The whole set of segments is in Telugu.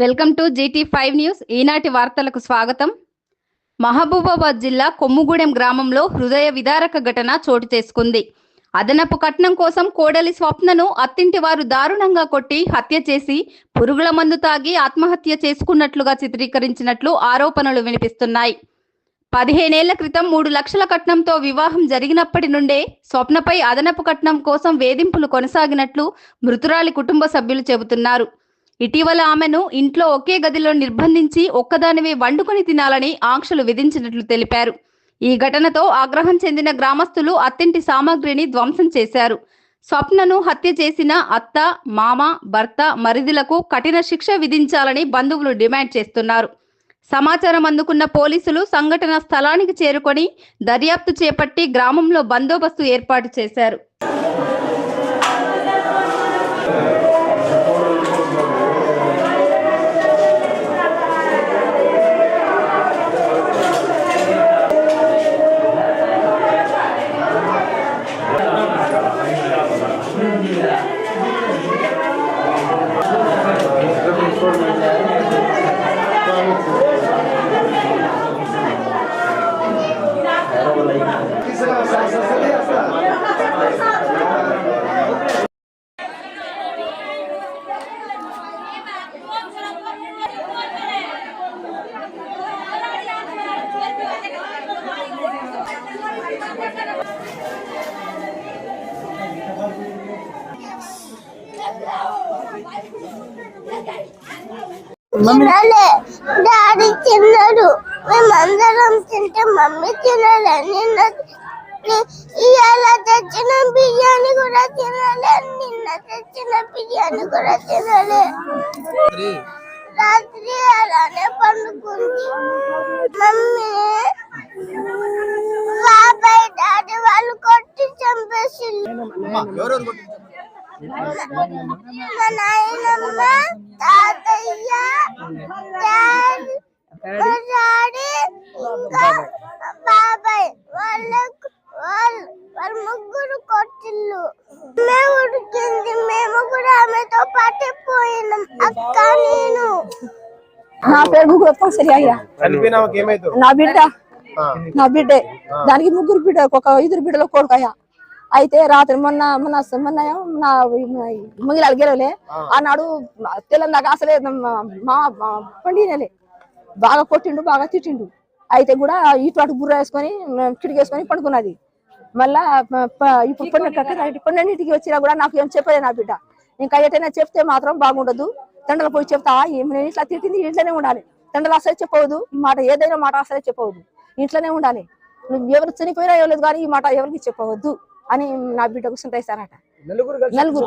Welcome to GT five news. ఈనాటి వార్తలకు స్వాగతం. మహబూబాబాద్ జిల్లా కొమ్ముగూడెం గ్రామంలో హృదయ విదారక ఘటన చోటు చేసుకుంది. అదనపు కట్నం కోసం కోడలి స్వప్నను అత్తింటి వారు దారుణంగా కొట్టి హత్య చేసి పురుగుల మందు తాగి ఆత్మహత్య చేసుకున్నట్లుగా చిత్రీకరించినట్లు ఆరోపణలు వినిపిస్తున్నాయి. పదిహేనేళ్ళ క్రితం మూడు లక్షల కట్నంతో వివాహం జరిగినప్పటి నుండే స్వప్నపై అదనపు కట్నం కోసం వేధింపులు కొనసాగినట్లు మృతురాలి కుటుంబ సభ్యులు చెబుతున్నారు. ఇటీవల ఆమెను ఇంట్లో ఒకే గదిలో నిర్బంధించి ఒక్కదానివే వండుకొని తినాలని ఆంక్షలు విధించినట్లు తెలిపారు. ఈ ఘటనతో ఆగ్రహం చెందిన గ్రామస్తులు అత్తింటి సామాగ్రిని ధ్వంసం చేశారు. స్వప్నను హత్య చేసిన అత్త మామ భర్త మరిదిలకు కఠిన శిక్ష విధించాలని బంధువులు డిమాండ్ చేస్తున్నారు. సమాచారం అందుకున్న పోలీసులు సంఘటన స్థలానికి చేరుకొని దర్యాప్తు చేపట్టి గ్రామంలో బందోబస్తు ఏర్పాటు చేశారు. తినాలి డాడీ తిన్నాడు. మేమందరం తింటే మమ్మీ తినాలి నిన్న ఇవాళ తెచ్చిన బిర్యానీ కూడా తినాలి నిన్న తెచ్చిన బిర్యానీ కూడా తినాలి. రాత్రి అలానే పండుకుంది. మమ్మీ బాబాయ్ డాడీ వాళ్ళు కొట్టి చంపేసి మా నాయనమ్మ తాతయ్య డాడీ మా డాడీ ఇంకా బాబాయ్ వాళ్ళకు వాళ్ళు వాళ్ళ ముగ్గురు కొట్టిల్లు మేము ఉడికింది మేము కూడా ఆమెతో పాటే పోయినాం అక్క నేను నా పేరు ముగ్గురు సరి అయ్యా నా బిడ్డ. నా బిడ్డే దానికి ముగ్గురు బిడ్డ ఒక ఇద్దరు బిడ్డలు కొడుకయ్యా అయితే రాత్రి మొన్న మొన్న మొన్న నా ముంగిలాలు గెలవలే ఆనాడు తెలంగాణ అసలే మా పండినలే బాగా కొట్టిండు బాగా తిట్టిండు. అయితే కూడా ఇటు అటు బుర్ర వేసుకొని కిటికేసుకొని పండుకున్నది. మళ్ళా ఇప్పుడు కొన్ని కొన్నింటికి వచ్చినా కూడా నాకు ఏం చెప్పలే నా బిడ్డ. ఇంకా ఎటైనా చెప్తే మాత్రం బాగుండదు. తండ్రులు పోయి చెప్తా "ఏం నేను ఇట్లా తిట్టింది ఇంట్లోనే ఉండాలి. తండ్రులు అసలే చెప్పవద్దు. ఈ మాట ఏదైనా మాట అసలే చెప్పవద్దు. ఇంట్లోనే ఉండాలి. నువ్వు ఎవరు చనిపోయినా ఇవ్వలేదు కానీ ఈ మాట ఎవరికి చెప్పవద్దు. అని నా బిడ్డకు సంతైస్తారట. నలుగురు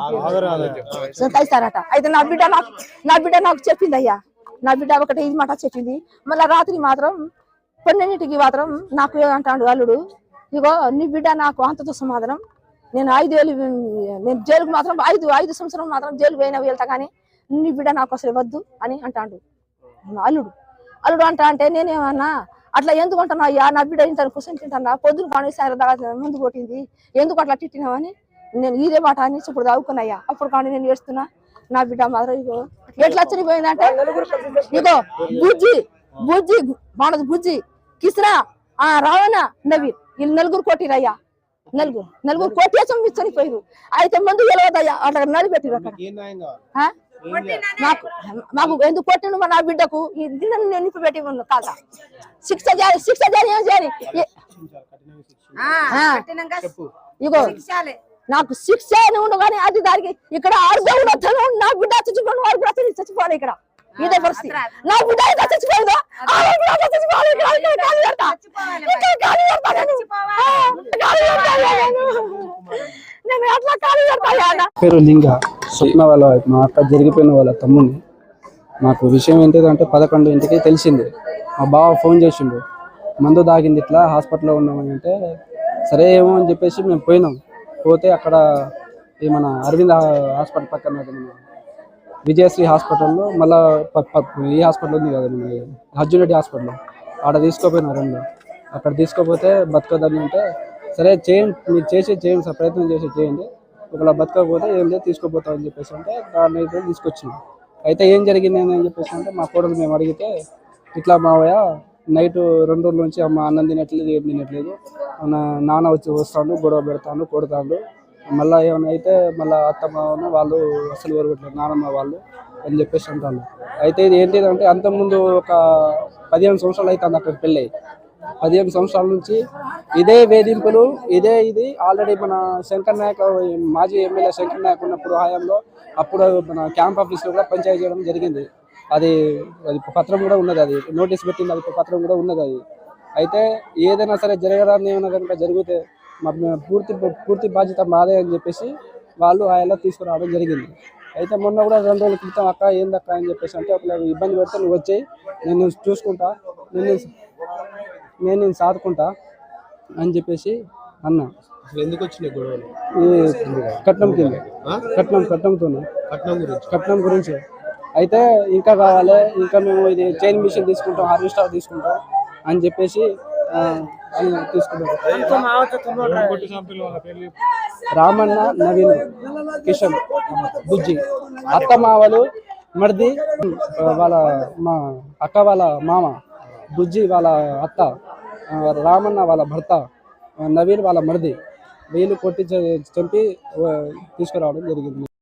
సంతైస్తారట. అయితే నా బిడ్డ నాకు నా బిడ్డ నాకు చెప్పింది అయ్యా. నా బిడ్డ ఒకటి ఇది మాట చెప్పింది. మళ్ళా రాత్రి మాత్రం పన్నెండింటికి మాత్రం నాకు ఏమంటాడు అల్లుడు. ఇగో నీ బిడ్డ నాకు అంతతో సమాధానం. నేను ఐదు వేలు నేను జైలుకు మాత్రం ఐదు ఐదు సంవత్సరం మాత్రం జైలు పోయినా వెళ్తా కానీ నీ బిడ్డ నాకు అసలు వద్దు అని అంటాడు. అల్లుడు. అల్లుడు అంటా అంటే నేనేమన్నా అట్లా ఎందుకు అంటున్నా అయ్యా? నా బిడ్డ ఇంటాను కూర్చొని తింటానా పొద్దున కానీ సాయంత్రం దాకా ముందు కొట్టింది. ఎందుకు అట్లా తిట్టినావని? నేను ఇదే మాట అని ఇప్పుడు దావుకున్నాయ్యా అప్పుడు కానీ నేను ఏడుస్తున్నా. నా బిడ్డ మాత్రం ఇగో ఎట్లా చనిపోయిందంటే ఇగో బుజ్జి బుజ్జి మనది బుజ్జి కిస్రా ఆ రావణ నవీన్ వీళ్ళు నలుగురు కొట్టిరయ్యా నలుగురు నలుగురు కొట్టేసం చనిపోయారు అయితే మందు గెలవదయ్యా అట్లా నడిపెట్టిరు అక్కడ? నాకు మాకు ఎందుకు కొట్టిండు మా నా బిడ్డకు? ఈ దినం నేను నింపి పెట్టి ఉన్న కాక? శిక్ష చేయాలి శిక్ష చేయాలి ఏం చేయాలి ఇగో నాకు శిక్ష అని ఉండు కానీ అది దానికి ఇక్కడ వద్దను నా బిడ్డ చచ్చిపోయిన వాడు కూడా చచ్చి- చచ్చిపోవాలి ఇక్కడ. ఇదే పరిస్థితి. నా బిడ్డ ఇంకా చచ్చిపోయిందా? చచ్చిపోవాలి నేను. అట్లా కాలు పెడతా పేరు లింగ. స్వప్న వాళ్ళ మా అక్క జరిగిపోయిన వాళ్ళ తమ్ముడిని. నాకు విషయం ఏంటిదంటే పదకొండు ఇంటికి తెలిసింది. మా బావ ఫోన్ చేసిండు. మందు దాగింది ఇట్లా హాస్పిటల్లో ఉన్నామని అంటే సరే ఏమో అని చెప్పేసి మేము పోయినాం. పోతే అక్కడ ఈ మన అరవింద్ హాస్పిటల్ పక్కన విజయశ్రీ హాస్పిటల్లో మళ్ళీ ప- ఈ హాస్పిటల్ ఉంది కదా మన హర్జునరెడ్డి హాస్పిటల్. ఆడ తీసుకోపోయినా రెండు. అక్కడ తీసుకోపోతే బతకదని అంటే సరే చేయండి మీరు చేసే చేయండి సార్ ప్రయత్నం చేసి చేయండి. ఒకవేళ బతకకపోతే ఏం లేదు తీసుకోపోతాం అని చెప్పేసి అంటే దాన్ని అయితే తీసుకొచ్చింది అయితే ఏం జరిగింది అని చెప్పేసి అంటే మా కోడలు మేము అడిగితే ఇట్లా మావయ్య నైట్ రెండు రోజుల నుంచి అమ్మ అన్నం తినట్లేదు ఏం తినట్లేదు. నాన్న వచ్చి వస్తాను గొడవ పెడతాను కొడతాను మళ్ళీ ఏమైనా అయితే మళ్ళీ అత్తమ్మ వాళ్ళు అసలు వరగట్లేదు నానమ్మ వాళ్ళు అని చెప్పేసి అంటాను అయితే ఇది ఏంటిదంటే అంతకుముందు ఒక పదిహేను సంవత్సరాలు అయితే అక్కడ పెళ్ళి. పదిహేను సంవత్సరాల నుంచి ఇదే వేధింపులు ఇదే ఇది. ఆల్రెడీ మన శంకర్ నాయక్ మాజీ ఎమ్మెల్యే శంకర్ నాయక్ ఉన్నప్పుడు హయాంలో అప్పుడు మన క్యాంప్ ఆఫీస్లో కూడా పంచాయతీ చేయడం జరిగింది. అది అది పత్రం కూడా ఉన్నది అది. నోటీస్ పెట్టింది అది పత్రం కూడా ఉన్నది అది. అయితే ఏదైనా సరే జరగడాన్ని ఏమైనా కనుక జరిగితే మా పూర్తి పూర్తి బాధ్యత మాదే అని చెప్పేసి వాళ్ళు ఆయన తీసుకురావడం జరిగింది. అయితే మొన్న కూడా రెండు రోజుల క్రితం అక్క ఏందక్క అని చెప్పేసి అంటే ఒకవేళ ఇబ్బంది పెడితే నువ్వు వచ్చాయి నేను చూసుకుంటా నేను నేను నేను సాదుకుంటా. అని చెప్పేసి అన్నా. ఎందుకు వచ్చినాయి గొడవలు? కట్నం కింద? కట్నం కట్నంతోనే? కట్నం గురించి. కట్నం గురించి. అయితే ఇంకా కావాలి ఇంకా మేము ఇది చైన్ మిషన్ తీసుకుంటాం హార్వెస్టర్ తీసుకుంటాం అని చెప్పేసి తీసుకుంటాం రామన్న నవీన్ కిషన్ బుజ్జి అత్త మావలు మర్ది వాళ్ళ మా అక్క వాళ్ళ మామ బుజ్జి వాళ్ళ అత్త. రామన్న వాళ్ళ భర్త నవీన్ వాళ్ళ మరిది వీళ్ళు కొట్టి చంపి తీసుకురావడం జరిగింది.